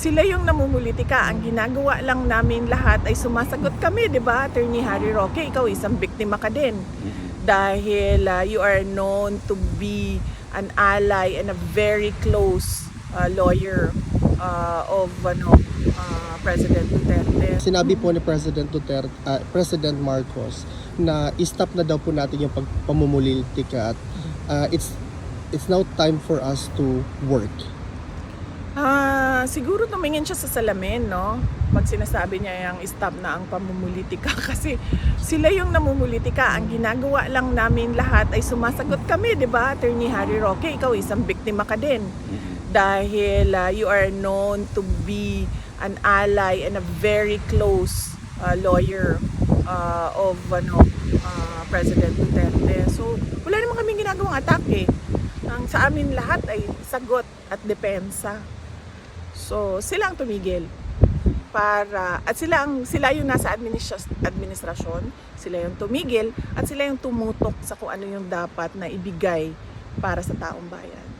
sila yung namumulitika. Ang ginagawa lang namin lahat ay sumasagot kami, di ba? Attorney Harry Roque, ikaw isang biktima ka din. Dahil uh, you are known to be an ally and a very close uh, lawyer uh, of ano, uh, President Duterte. Sinabi po ni President Duterte, ah, President Marcos na i-stop na daw po natin yung pagpamumulitika at ah, it's it's now time for us to work. Ah, siguro tumingin siya sa salamin, no? Pag sinasabi niya yung stop na ang pamumulitika kasi sila yung namumulitika. Ang ginagawa lang namin lahat ay sumasagot kami, 'di ba? Attorney Harry Roque, ikaw isang biktima ka din. Dahil ah, you are known to be an ally and a very close ah, lawyer ah, of ano ah, President Duterte. So, wala naman kaming ginagawang atake. Ang sa amin lahat ay sagot at depensa. So, sila ang tumigil para at sila ang sila yung nasa administras- administrasyon, sila yung tumigil at sila yung tumutok sa kung ano yung dapat na ibigay para sa taong bayan.